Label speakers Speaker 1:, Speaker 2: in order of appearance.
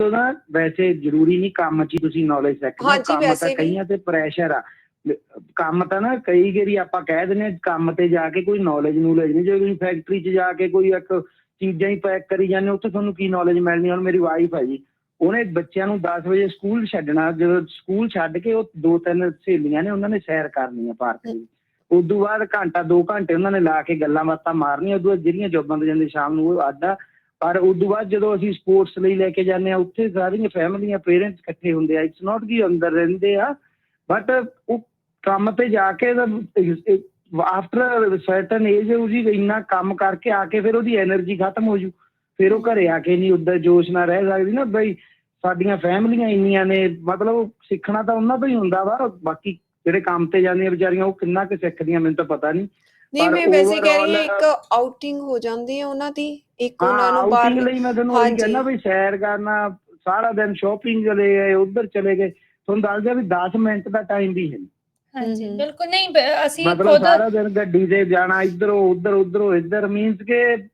Speaker 1: ਤੋਂ ਨਾ ਵੈਸੇ ਜ਼ਰੂਰੀ ਨਹੀਂ ਕੰਮ 'ਚ ਹੀ ਤੁਸੀਂ ਨੌਲੇਜ ਸਿੱਖਣਾ
Speaker 2: ਹਾਂਜੀ,
Speaker 1: ਕੰਮ
Speaker 2: ਵੈਸੇ
Speaker 1: ਤਾਂ
Speaker 2: ਵੀ।
Speaker 1: ਕਈਆਂ ਤੇ ਪ੍ਰੈਸ਼ਰ ਆ। ਕੰਮ ਤਾਂ ਨਾ ਕਈ ਵਾਰੀ ਆਪਾਂ ਕਹਿ ਦਿੰਦੇ ਹਾਂ ਕੰਮ ਤੇ ਜਾ ਕੇ ਕੋਈ ਨੌਲੇਜ ਨੂਲੇਜ ਨਹੀਂ ਜੇ ਤੁਸੀਂ ਫੈਕਟਰੀ 'ਚ ਜਾ ਕੇ ਕੋਈ ਇੱਕ ਚੀਜ਼ਾਂ ਹੀ ਪੈਕ ਕਰੀ ਜਾਂਦੇ ਹੋ, ਉੱਥੇ ਤੁਹਾਨੂੰ ਕੀ ਨੌਲੇਜ ਮਿਲਣੀ? ਹੁਣ ਮੇਰੀ ਵਾਈਫ ਹੈ ਜੀ ਉਹਨੇ ਬੱਚਿਆਂ ਨੂੰ 10 ਵਜੇ ਸਕੂਲ ਛੱਡਣਾ ਜਦੋਂ ਸਕੂਲ ਛੱਡ ਕੇ ਉਹ ਦੋ ਤਿੰਨ ਸਹੇਲੀਆਂ ਨੇ ਉਹਨਾਂ ਨੇ ਸੈਰ ਕਰਨੀ ਆ ਪਾਰਕ ਦੇ ਵਿੱਚ ਉਦੋਂ ਬਾਅਦ ਘੰਟਾ 2 ਘੰਟੇ ਉਹਨਾਂ ਨੇ ਲਾ ਕੇ ਗੱਲਾਂ ਬਾਤਾਂ ਮਾਰਨੀਆਂ ਉਦੋਂ ਬਾਅਦ ਜਿਹੜੀਆਂ ਜੋਬਾਂ ਤੇ ਜਾਂਦੇ ਸ਼ਾਮ ਨੂੰ ਉਹ ਆਡਾ ਪਰ ਉਸ ਤੋਂ ਬਾਅਦ ਜਦੋਂ ਅਸੀਂ ਸਪੋਰਟਸ ਲਈ ਲੈ ਕੇ ਜਾਂਦੇ ਆ ਉੱਥੇ ਸਾਰੀਆਂ ਫੈਮਲੀਆਂ ਪੇਰੈਂਟਸ ਇਕੱਠੇ ਹੁੰਦੇ ਆ। ਇਟਸ ਨਾਟ ਕਿ ਅੰਦਰ ਰਹਿੰਦੇ ਆ ਬਟ ਉਹ ਕੰਮ ਤੇ ਜਾ ਕੇ ਆਫਟਰ ਸਰਟਨ ਏਜ ਉਹਦੀ ਇੰਨਾ ਕੰਮ ਕਰਕੇ ਆ ਕੇ ਫਿਰ ਉਹਦੀ એનર્ਜੀ ਖਤਮ ਹੋ ਜੂ। ਫਿਰ ਉਹ ਘਰੇ ਆ ਕੇ ਨਹੀਂ ਉਦਾਂ ਜੋਸ਼ ਨਾ ਰਹਿ ਸਕਦੀ ਨਾ, ਬਈ ਸਾਡੀਆਂ ਫੈਮਲੀਆਂ ਇੰਨੀਆਂ ਨੇ, ਮਤਲਬ ਸਿੱਖਣਾ ਤਾਂ ਉਹਨਾਂ ਤੋਂ ਹੀ ਹੁੰਦਾ ਵਾ, ਬਾਕੀ ਜਿਹੜੇ ਕੰਮ ਤੇ ਜਾਂਦੀਆਂ ਵਿਚਾਰੀਆਂ ਉਹ ਕਿੰਨਾ ਕੁ ਸਿੱਖਦੀਆਂ ਮੈਨੂੰ ਤਾਂ ਪਤਾ ਨਹੀਂ।
Speaker 2: ਨਹੀਂ
Speaker 1: ਪਰ
Speaker 2: ਮੈਂ ਵੈਸੇ ਕਹਿ ਰਹੀ ਹਾਂ
Speaker 1: overall-
Speaker 2: ਇੱਕ ਆਊਟਿੰਗ ਹੋ ਜਾਂਦੀ ਹੈ ਉਹਨਾਂ ਦੀ ਇੱਕ ਉਹਨਾਂ ਨੂੰ
Speaker 1: ਆਊਟਿੰਗ
Speaker 2: ਬਾਹਰ
Speaker 1: ਲਈ ਮੈਂ ਤੁਹਾਨੂੰ ਉਹੀ
Speaker 2: ਹਾਂਜੀ।
Speaker 1: ਕਹਿੰਦਾ ਵੀ ਸੈਰ ਕਰਨਾ ਸਾਰਾ ਦਿਨ ਸ਼ਾਪਿੰਗ ਚਲੇ ਗਏ ਉਧਰ ਚਲੇ ਗਏ ਤੁਹਾਨੂੰ ਦੱਸ ਦਿਆਂ ਵੀ 10 ਮਿੰਟ ਦਾ ਟਾਈਮ ਵੀ ਹੈ।
Speaker 3: ਹਾਂਜੀ। ਬਿਲਕੁਲ ਨਹੀਂ ਬ- ਅਸੀਂ
Speaker 1: ਮਤਲਬ
Speaker 3: ਖੁਦ
Speaker 1: ਸਾਰਾ ਦਿਨ ਗੱਡੀ ਤੇ ਜਾਣਾ ਇਧਰੋਂ ਉਧਰ ਉਧਰੋਂ ਇੱਧਰ ਮੀਨਸ ਕਿ